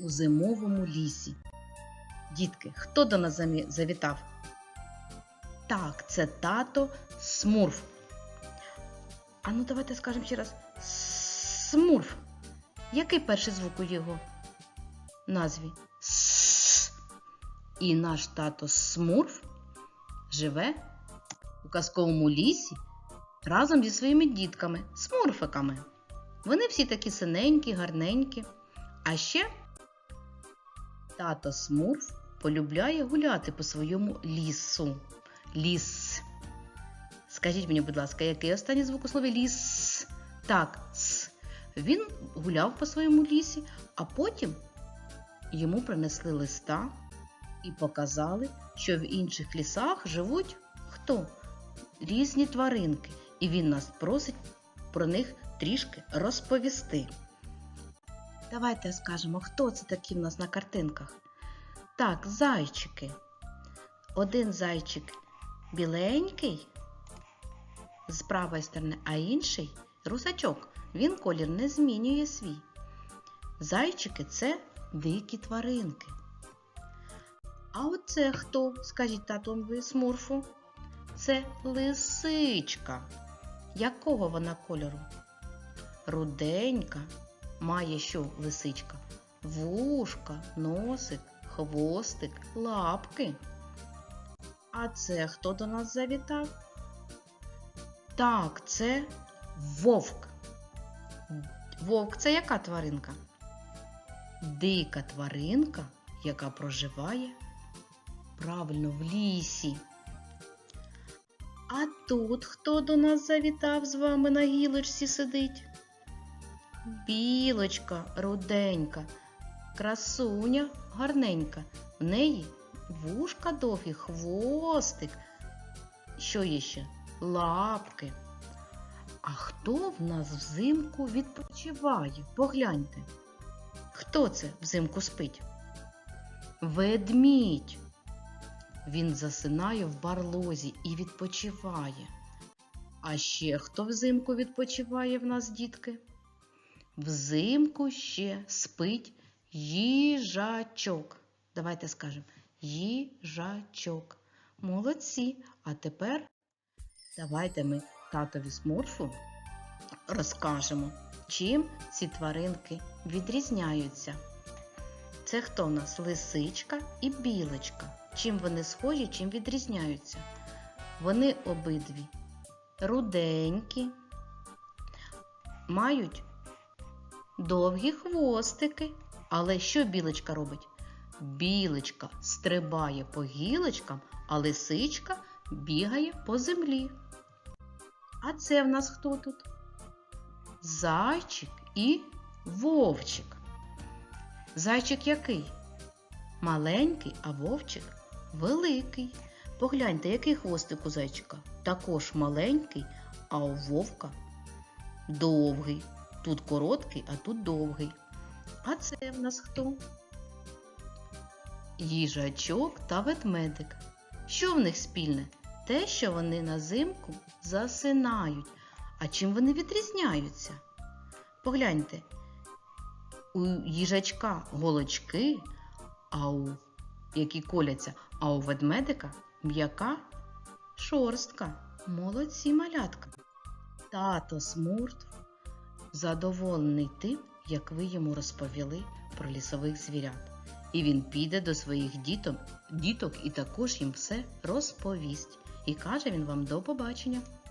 у зимовому лісі. Дітки, хто до нас завітав? Так, це тато Смурф. А ну давайте скажемо ще раз. Смурф. Який перший звук у його назві? С. І наш тато Смурф живе у казковому лісі разом зі своїми дітками, смурфиками. Вони всі такі синенькі, гарненькі. А ще тато Смурф полюбляє гуляти по своєму лісу. Ліс. Скажіть мені, будь ласка, який останній звук у слові ліс? Так, с. Він гуляв по своєму лісі, а потім йому принесли листа і показали, що в інших лісах живуть хто? Різні тваринки. І він нас просить про них трішки розповісти. Давайте скажемо, хто це такі в нас на картинках. Так, зайчики. Один зайчик біленький з правої сторони, а інший русачок. Він колір не змінює свій. Зайчики це дикі тваринки. А оце хто? Скажіть тату ви смурфу? Це лисичка. Якого вона кольору? Руденька. Має що лисичка? Вушка, носик, хвостик, лапки. А це хто до нас завітав? Так, це вовк. Вовк це яка тваринка? Дика тваринка, яка проживає правильно в лісі. А тут хто до нас завітав з вами на гілочці сидить? Білочка руденька, красуня гарненька. В неї вушка довгі, хвостик. Що є ще? Лапки. А хто в нас взимку відпочиває? Погляньте. Хто це взимку спить? Ведмідь. Він засинає в барлозі і відпочиває. А ще хто взимку відпочиває в нас, дітки? Взимку ще спить їжачок. Давайте скажемо їжачок. Молодці. А тепер давайте ми татові смурфу розкажемо, чим ці тваринки відрізняються. Це хто в нас лисичка і білочка. Чим вони схожі, чим відрізняються? Вони обидві руденькі, мають довгі хвостики. Але що білочка робить? Білочка стрибає по гілочкам, а лисичка бігає по землі. А це в нас хто тут? Зайчик і вовчик. Зайчик який? Маленький, а вовчик великий. Погляньте, який хвостик у зайчика. Також маленький, а у вовка довгий. Тут короткий, а тут довгий. А це в нас хто? Їжачок та ведмедик. Що в них спільне? Те, що вони на зимку засинають. А чим вони відрізняються? Погляньте, у їжачка голочки, а у які коляться, а у ведмедика м'яка шорстка. Молодці малятка. Тато Смурт задоволений тим, як ви йому розповіли про лісових звірят. І він піде до своїх діток, діток і також їм все розповість. І каже він вам до побачення.